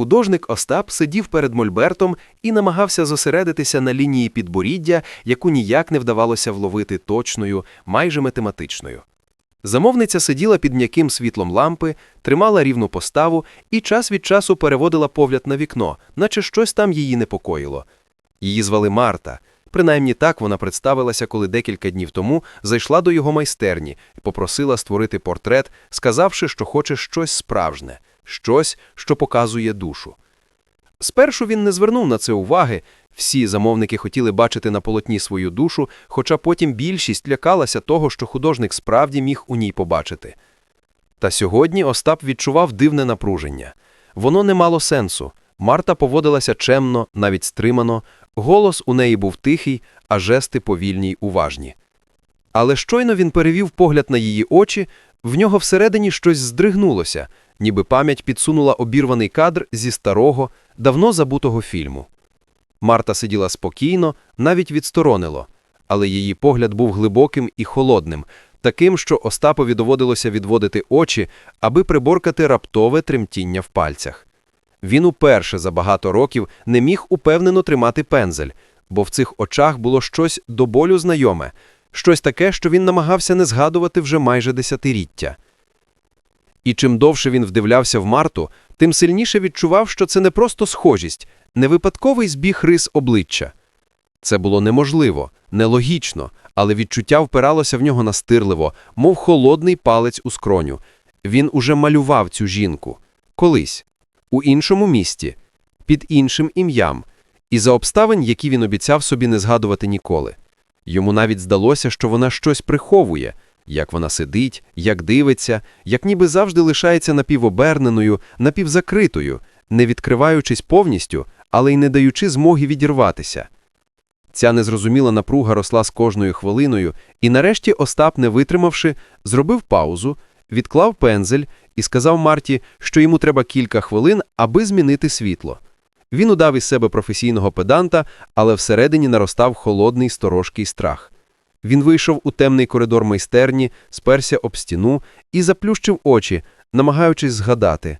Художник Остап сидів перед мольбертом і намагався зосередитися на лінії підборіддя, яку ніяк не вдавалося вловити точною, майже математичною. Замовниця сиділа під м'яким світлом лампи, тримала рівну поставу і час від часу переводила погляд на вікно, наче щось там її непокоїло. Її звали Марта. Принаймні так вона представилася, коли декілька днів тому зайшла до його майстерні і попросила створити портрет, сказавши, що хоче щось справжнє, щось, що показує душу. Спершу він не звернув на це уваги. Всі замовники хотіли бачити на полотні свою душу, хоча потім більшість лякалася того, що художник справді міг у ній побачити. Та сьогодні Остап відчував дивне напруження. Воно не мало сенсу. Марта поводилася чемно, навіть стримано, голос у неї був тихий, а жести повільні й уважні. Але щойно він перевів погляд на її очі, в нього всередині щось здригнулося, ніби пам'ять підсунула обірваний кадр зі старого, давно забутого фільму. Марта сиділа спокійно, навіть відсторонило, але її погляд був глибоким і холодним, таким, що Остапові доводилося відводити очі, аби приборкати раптове тремтіння в пальцях. Він уперше за багато років не міг упевнено тримати пензель, бо в цих очах було щось до болю знайоме, щось таке, що він намагався не згадувати вже майже десятиріття. І чим довше він вдивлявся в Марту, тим сильніше відчував, що це не просто схожість, не випадковий збіг рис обличчя. Це було неможливо, нелогічно, але відчуття впиралося в нього настирливо, мов холодний палець у скроню. Він уже малював цю жінку. Колись. У іншому місті. Під іншим ім'ям. І за обставин, які він обіцяв собі не згадувати ніколи. Йому навіть здалося, що вона щось приховує, як вона сидить, як дивиться, як ніби завжди лишається напівоберненою, напівзакритою, не відкриваючись повністю, але й не даючи змоги відірватися. Ця незрозуміла напруга росла з кожною хвилиною, і нарешті Остап, не витримавши, зробив паузу, відклав пензель і сказав Марті, що йому треба кілька хвилин, аби змінити світло. Він удав із себе професійного педанта, але всередині наростав холодний сторожкий страх. Він вийшов у темний коридор майстерні, сперся об стіну і заплющив очі, намагаючись згадати.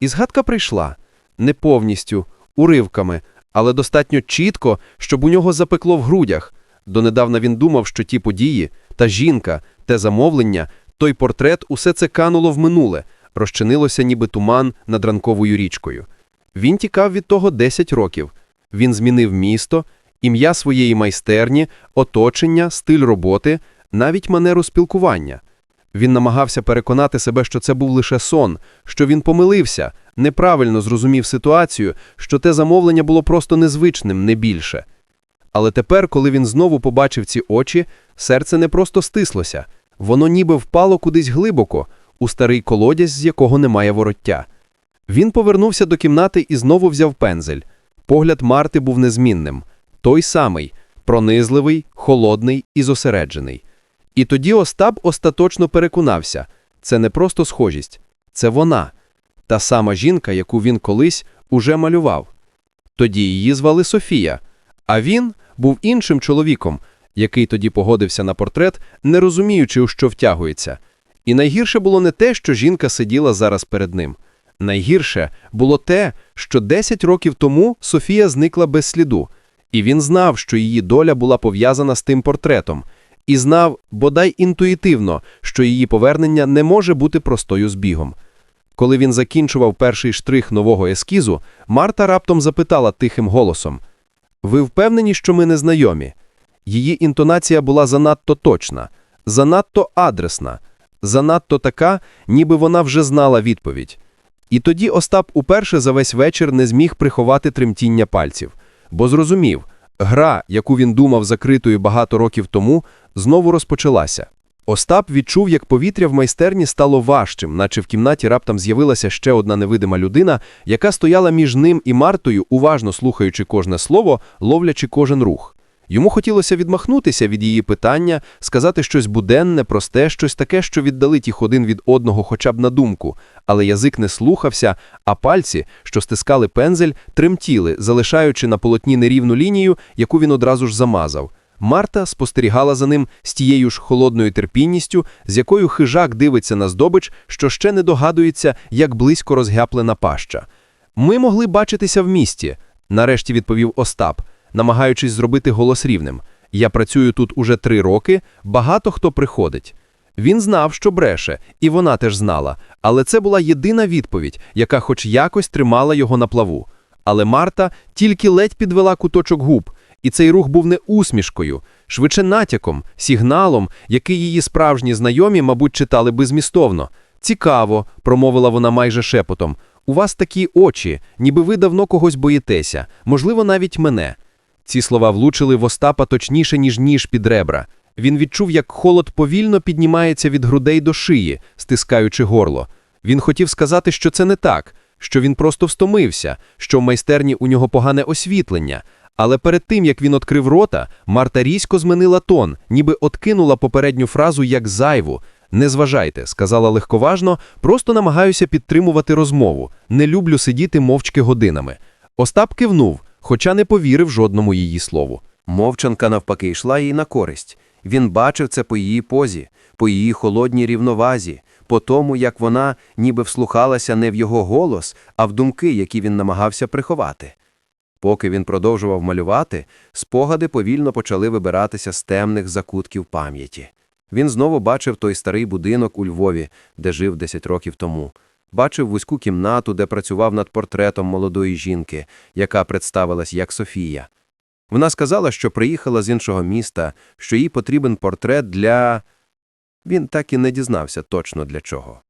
І згадка прийшла не повністю, уривками, але достатньо чітко, щоб у нього запекло в грудях. Донедавна він думав, що ті події, та жінка, те замовлення, той портрет усе це кануло в минуле, розчинилося ніби туман над ранковою річкою. Він тікав від того 10 років. Він змінив місто, ім'я своєї майстерні, оточення, стиль роботи, навіть манеру спілкування. Він намагався переконати себе, що це був лише сон, що він помилився, неправильно зрозумів ситуацію, що те замовлення було просто незвичним, не більше. Але тепер, коли він знову побачив ці очі, серце не просто стислося, воно ніби впало кудись глибоко, у старий колодязь, з якого немає вороття. Він повернувся до кімнати і знову взяв пензель. Погляд Марти був незмінним, той самий, пронизливий, холодний і зосереджений. І тоді Остап остаточно переконався це не просто схожість, це вона, та сама жінка, яку він колись уже малював. Тоді її звали Софія, а він був іншим чоловіком, який тоді погодився на портрет, не розуміючи, у що втягується. І найгірше було не те, що жінка сиділа зараз перед ним. Найгірше було те, що 10 років тому Софія зникла без сліду, і він знав, що її доля була пов'язана з тим портретом, і знав, бодай інтуїтивно, що її повернення не може бути простою збігом. Коли він закінчував перший штрих нового ескізу, Марта раптом запитала тихим голосом: Ви впевнені, що ми не знайомі? Її інтонація була занадто точна, занадто адресна, занадто така, ніби вона вже знала відповідь. І тоді Остап уперше за весь вечір не зміг приховати тремтіння пальців, бо зрозумів, гра, яку він думав закритою багато років тому, знову розпочалася. Остап відчув, як повітря в майстерні стало важчим, наче в кімнаті раптом з'явилася ще одна невидима людина, яка стояла між ним і Мартою, уважно слухаючи кожне слово, ловлячи кожен рух. Йому хотілося відмахнутися від її питання, сказати щось буденне, просте, щось таке, що віддалить їх один від одного хоча б на думку, але язик не слухався, а пальці, що стискали пензель, тремтіли, залишаючи на полотні нерівну лінію, яку він одразу ж замазав. Марта спостерігала за ним з тією ж холодною терпінністю, з якою хижак дивиться на здобич, що ще не догадується, як близько розгяплена паща. Ми могли бачитися в місті, нарешті відповів Остап, намагаючись зробити голос рівним. Я працюю тут уже три роки, багато хто приходить. Він знав, що бреше, і вона теж знала, але це була єдина відповідь, яка хоч якось тримала його на плаву. Але Марта тільки ледь підвела куточок губ, і цей рух був не усмішкою, швидше натяком, сигналом, який її справжні знайомі, мабуть, читали безмістовно. Цікаво, промовила вона майже шепотом. У вас такі очі, ніби ви давно когось боїтеся, можливо, навіть мене. Ці слова влучили в Остапа точніше, ніж ніж під ребра. Він відчув, як холод повільно піднімається від грудей до шиї, стискаючи горло. Він хотів сказати, що це не так, що він просто встомився, що в майстерні у нього погане освітлення. Але перед тим, як він відкрив рота, Марта різко змінила тон, ніби откинула попередню фразу як зайву. Не зважайте, сказала легковажно, просто намагаюся підтримувати розмову. Не люблю сидіти мовчки годинами. Остап кивнув, хоча не повірив жодному її слову. Мовчанка навпаки йшла їй на користь. Він бачив це по її позі, по її холодній рівновазі, по тому, як вона ніби вслухалася не в його голос, а в думки, які він намагався приховати. Поки він продовжував малювати, спогади повільно почали вибиратися з темних закутків пам'яті. Він знову бачив той старий будинок у Львові, де жив 10 років тому. Бачив вузьку кімнату, де працював над портретом молодої жінки, яка представилась як Софія. Вона сказала, що приїхала з іншого міста, що їй потрібен портрет для. Він так і не дізнався точно для чого.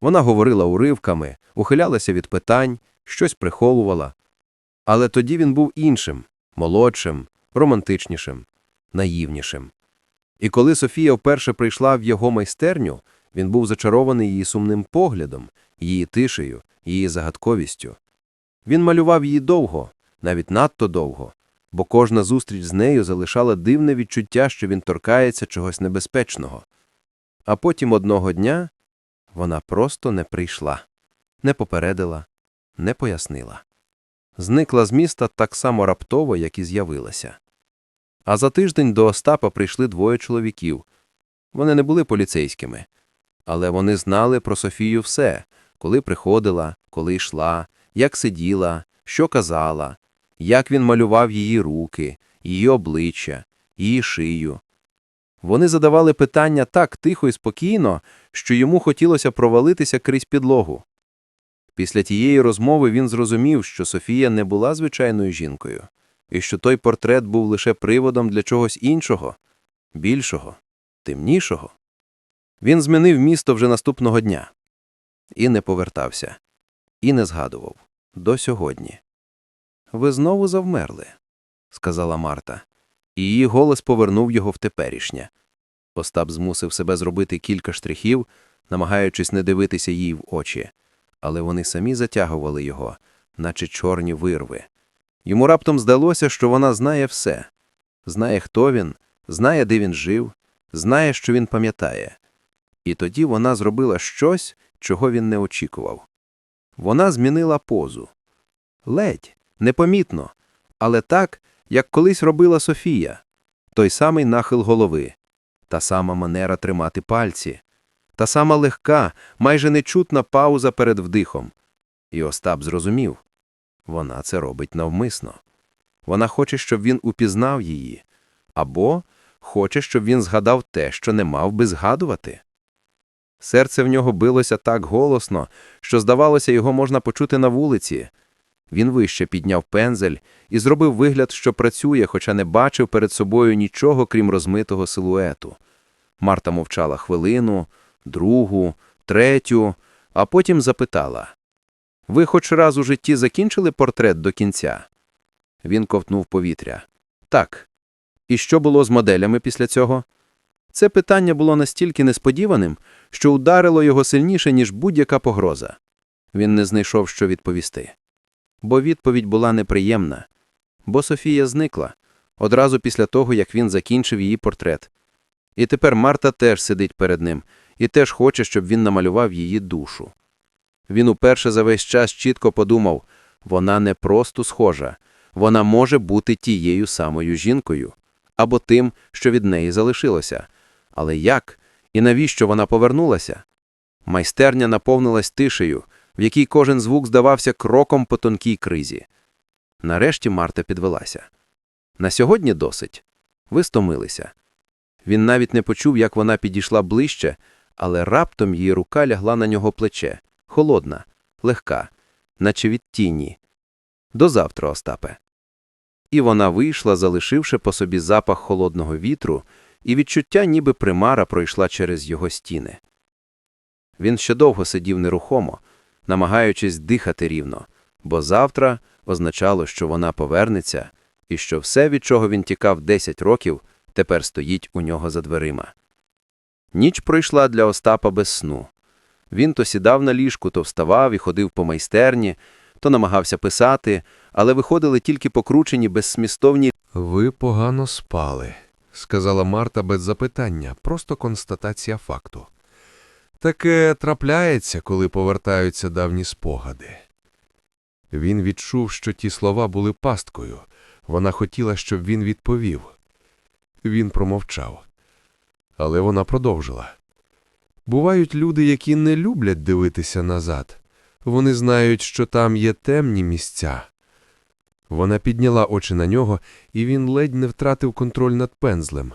Вона говорила уривками, ухилялася від питань, щось приховувала. Але тоді він був іншим, молодшим, романтичнішим, наївнішим. І коли Софія вперше прийшла в його майстерню, він був зачарований її сумним поглядом, її тишею, її загадковістю. Він малював її довго, навіть надто довго, бо кожна зустріч з нею залишала дивне відчуття, що він торкається чогось небезпечного. А потім одного дня вона просто не прийшла, не попередила, не пояснила. Зникла з міста так само раптово, як і з'явилася. А за тиждень до Остапа прийшли двоє чоловіків. Вони не були поліцейськими, але вони знали про Софію все, коли приходила, коли йшла, як сиділа, що казала, як він малював її руки, її обличчя, її шию. Вони задавали питання так тихо і спокійно, що йому хотілося провалитися крізь підлогу. Після тієї розмови він зрозумів, що Софія не була звичайною жінкою, і що той портрет був лише приводом для чогось іншого, більшого, темнішого. Він змінив місто вже наступного дня і не повертався, і не згадував до сьогодні. Ви знову завмерли, сказала Марта, і її голос повернув його в теперішнє. Остап змусив себе зробити кілька штрихів, намагаючись не дивитися їй в очі, але вони самі затягували його, наче чорні вирви. Йому раптом здалося, що вона знає все знає, хто він, знає, де він жив, знає, що він пам'ятає. І тоді вона зробила щось, чого він не очікував. Вона змінила позу. Ледь, непомітно, але так, як колись робила Софія, той самий нахил голови, та сама манера тримати пальці, та сама легка, майже нечутна пауза перед вдихом. І Остап зрозумів вона це робить навмисно. Вона хоче, щоб він упізнав її, або хоче, щоб він згадав те, що не мав би згадувати. Серце в нього билося так голосно, що, здавалося, його можна почути на вулиці. Він вище підняв пензель і зробив вигляд, що працює, хоча не бачив перед собою нічого, крім розмитого силуету. Марта мовчала хвилину, другу, третю, а потім запитала Ви хоч раз у житті закінчили портрет до кінця? Він ковтнув повітря. Так. І що було з моделями після цього? Це питання було настільки несподіваним, що ударило його сильніше, ніж будь-яка погроза. Він не знайшов, що відповісти. Бо відповідь була неприємна. Бо Софія зникла одразу після того, як він закінчив її портрет. І тепер Марта теж сидить перед ним і теж хоче, щоб він намалював її душу. Він уперше за весь час чітко подумав вона не просто схожа, вона може бути тією самою жінкою або тим, що від неї залишилося. Але як і навіщо вона повернулася? Майстерня наповнилась тишею, в якій кожен звук здавався кроком по тонкій кризі. Нарешті Марта підвелася. На сьогодні досить. Ви стомилися. Він навіть не почув, як вона підійшла ближче, але раптом її рука лягла на нього плече, холодна, легка, наче від тіні. До завтра, Остапе. І вона вийшла, залишивши по собі запах холодного вітру, і відчуття, ніби примара пройшла через його стіни. Він ще довго сидів нерухомо, намагаючись дихати рівно, бо завтра означало, що вона повернеться, і що все, від чого він тікав 10 років, тепер стоїть у нього за дверима. Ніч пройшла для Остапа без сну. Він то сідав на ліжку, то вставав і ходив по майстерні, то намагався писати, але виходили тільки покручені безсмістовні Ви погано спали, сказала Марта без запитання, просто констатація факту. Таке трапляється, коли повертаються давні спогади. Він відчув, що ті слова були пасткою. Вона хотіла, щоб він відповів. Він промовчав. Але вона продовжила. Бувають люди, які не люблять дивитися назад. Вони знають, що там є темні місця. Вона підняла очі на нього, і він ледь не втратив контроль над пензлем.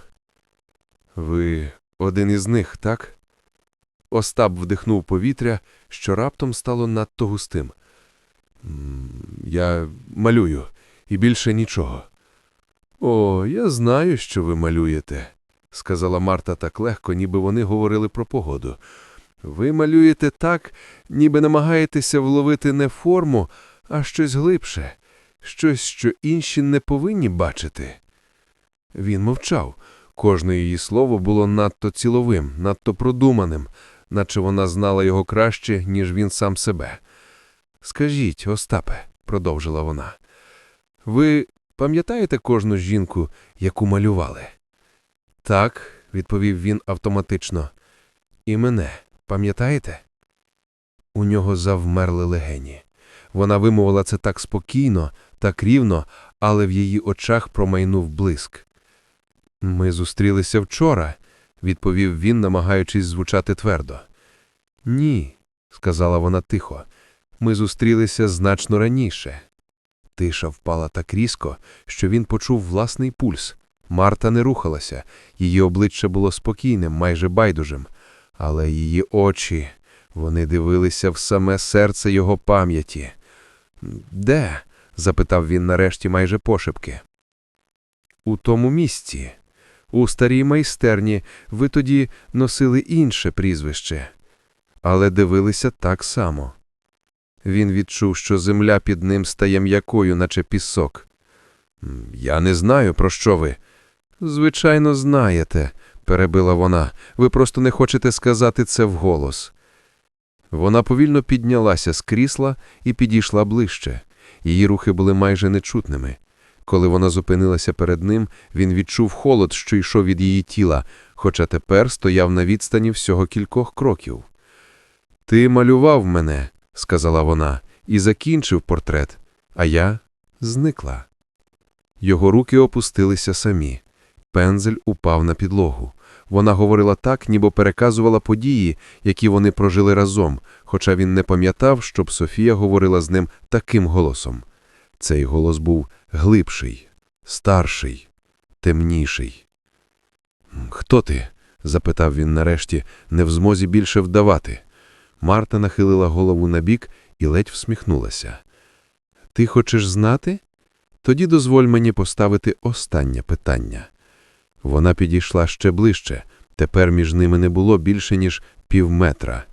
Ви один із них, так? Остап вдихнув повітря, що раптом стало надто густим. Я малюю, і більше нічого. О, я знаю, що ви малюєте, сказала Марта так легко, ніби вони говорили про погоду. Ви малюєте так, ніби намагаєтеся вловити не форму, а щось глибше, щось, що інші не повинні бачити. Він мовчав. Кожне її слово було надто ціловим, надто продуманим, наче вона знала його краще, ніж він сам себе. Скажіть, Остапе, продовжила вона, ви пам'ятаєте кожну жінку, яку малювали? Так, відповів він автоматично. І мене, пам'ятаєте? У нього завмерли легені. Вона вимовила це так спокійно, так рівно, але в її очах промайнув блиск. Ми зустрілися вчора, відповів він, намагаючись звучати твердо. Ні, сказала вона тихо. Ми зустрілися значно раніше. Тиша впала так різко, що він почув власний пульс. Марта не рухалася, її обличчя було спокійним, майже байдужим, але її очі, вони дивилися в саме серце його пам'яті. Де? запитав він нарешті майже пошепки. У тому місці. У старій майстерні ви тоді носили інше прізвище, але дивилися так само. Він відчув, що земля під ним стає м'якою, наче пісок. Я не знаю, про що ви. Звичайно, знаєте, перебила вона. Ви просто не хочете сказати це вголос. Вона повільно піднялася з крісла і підійшла ближче. Її рухи були майже нечутними. Коли вона зупинилася перед ним, він відчув холод, що йшов від її тіла, хоча тепер стояв на відстані всього кількох кроків. Ти малював мене, сказала вона, і закінчив портрет, а я зникла. Його руки опустилися самі. Пензель упав на підлогу. Вона говорила так, ніби переказувала події, які вони прожили разом, хоча він не пам'ятав, щоб Софія говорила з ним таким голосом. Цей голос був глибший, старший, темніший. Хто ти? запитав він нарешті, не в змозі більше вдавати. Марта нахилила голову набік і ледь всміхнулася. Ти хочеш знати? Тоді дозволь мені поставити останнє питання. Вона підійшла ще ближче. Тепер між ними не було більше, ніж півметра.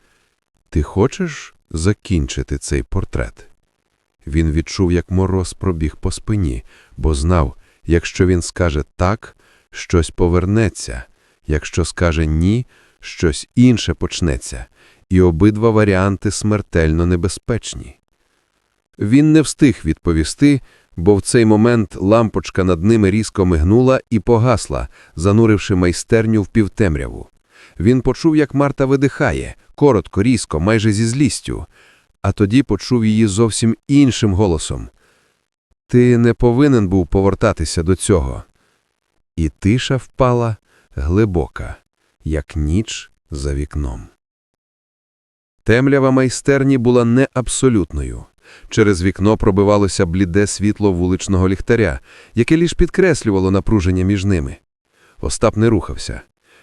Ти хочеш закінчити цей портрет? Він відчув, як мороз пробіг по спині, бо знав, якщо він скаже так, щось повернеться, якщо скаже ні, щось інше почнеться, і обидва варіанти смертельно небезпечні. Він не встиг відповісти, бо в цей момент лампочка над ними різко мигнула і погасла, зануривши майстерню в півтемряву. Він почув, як Марта видихає, коротко, різко, майже зі злістю, а тоді почув її зовсім іншим голосом. Ти не повинен був повертатися до цього. І тиша впала глибока, як ніч за вікном. Темрява майстерні була не абсолютною. Через вікно пробивалося бліде світло вуличного ліхтаря, яке лиш підкреслювало напруження між ними. Остап не рухався.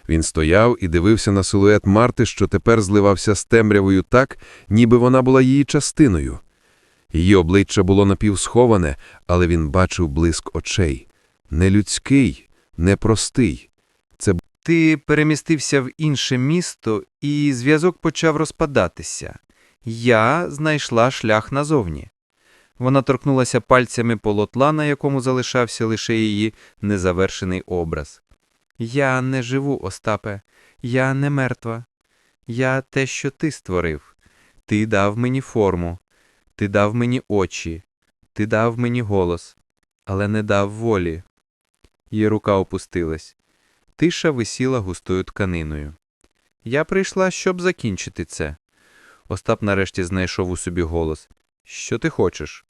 Він стояв і дивився на силует Марти, що тепер зливався з темрявою так, ніби вона була її частиною. Її обличчя було напівсховане, але він бачив блиск очей. Не людський, не простий. Ти перемістився в інше місто, і зв'язок почав розпадатися. Я знайшла шлях назовні. Вона торкнулася пальцями полотла, на якому залишався лише її незавершений образ. Я не живу, Остапе, я не мертва. Я те, що ти створив. Ти дав мені форму, ти дав мені очі, ти дав мені голос, але не дав волі. Її рука опустилась. Тиша висіла густою тканиною. Я прийшла, щоб закінчити це. Остап нарешті знайшов у собі голос. Що ти хочеш?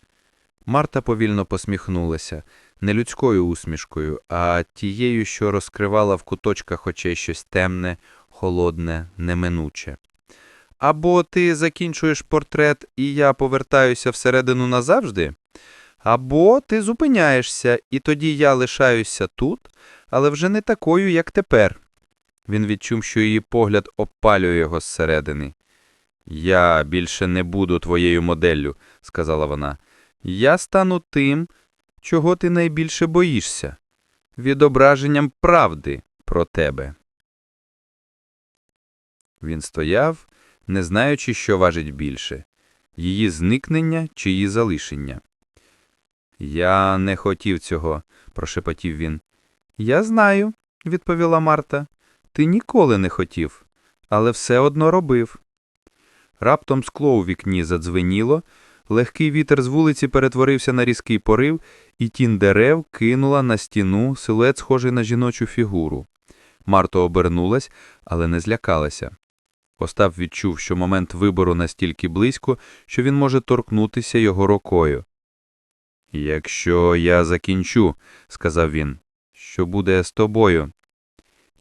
Марта повільно посміхнулася, не людською усмішкою, а тією, що розкривала в куточках очей щось темне, холодне, неминуче. Або ти закінчуєш портрет, і я повертаюся всередину назавжди, або ти зупиняєшся, і тоді я лишаюся тут, але вже не такою, як тепер. Він відчув, що її погляд опалює його зсередини. Я більше не буду твоєю моделлю, сказала вона. Я стану тим, чого ти найбільше боїшся, відображенням правди про тебе. Він стояв, не знаючи, що важить більше її зникнення чи її залишення. Я не хотів цього, прошепотів він. Я знаю, відповіла Марта. Ти ніколи не хотів, але все одно робив. Раптом скло у вікні задзвеніло, легкий вітер з вулиці перетворився на різкий порив, і тінь дерев кинула на стіну силует, схожий на жіночу фігуру. Марта обернулась, але не злякалася. Остап відчув, що момент вибору настільки близько, що він може торкнутися його рукою. Якщо я закінчу, сказав він, що буде з тобою?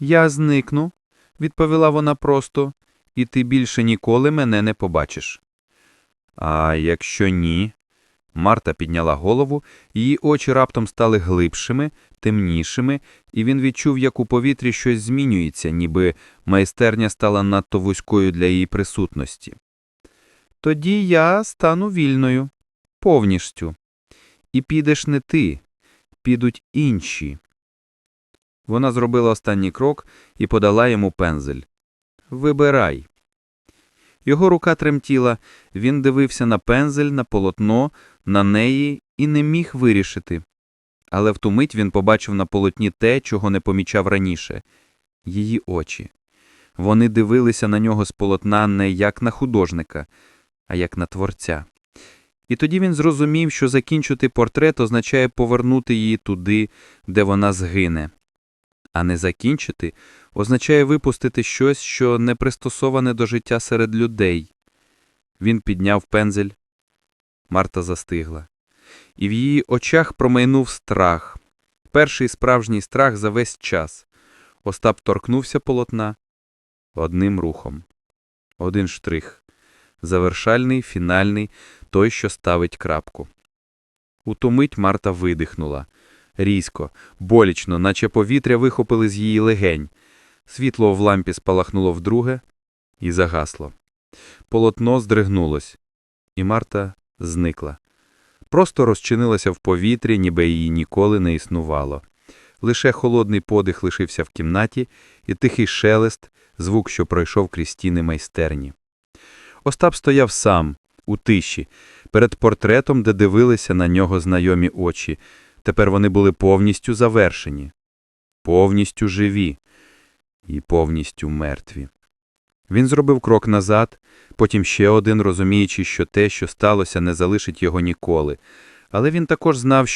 Я зникну, відповіла вона просто, і ти більше ніколи мене не побачиш. А якщо ні? Марта підняла голову, її очі раптом стали глибшими, темнішими, і він відчув, як у повітрі щось змінюється, ніби майстерня стала надто вузькою для її присутності. Тоді я стану вільною, повністю. І підеш не ти, підуть інші. Вона зробила останній крок і подала йому пензель. Вибирай. Його рука тремтіла, він дивився на пензель, на полотно, на неї і не міг вирішити. Але в ту мить він побачив на полотні те, чого не помічав раніше – її очі. Вони дивилися на нього з полотна не як на художника, а як на творця. І тоді він зрозумів, що закінчити портрет означає повернути її туди, де вона згине. А не закінчити означає випустити щось, що не пристосоване до життя серед людей. Він підняв пензель. Марта застигла. І в її очах промайнув страх. Перший справжній страх за весь час. Остап торкнувся полотна одним рухом. Один штрих. Завершальний, фінальний, той, що ставить крапку. У ту мить Марта видихнула. Різко, болічно, наче повітря вихопили з її легень. Світло в лампі спалахнуло вдруге і загасло. Полотно здригнулось, і Марта зникла. Просто розчинилася в повітрі, ніби її ніколи не існувало. Лише холодний подих лишився в кімнаті, і тихий шелест, звук, що пройшов крізь стіни майстерні. Остап стояв сам, у тиші, перед портретом, де дивилися на нього знайомі очі. Тепер вони були повністю завершені, повністю живі і повністю мертві. Він зробив крок назад, потім ще один, розуміючи, що те, що сталося, не залишить його ніколи. Але він також знав,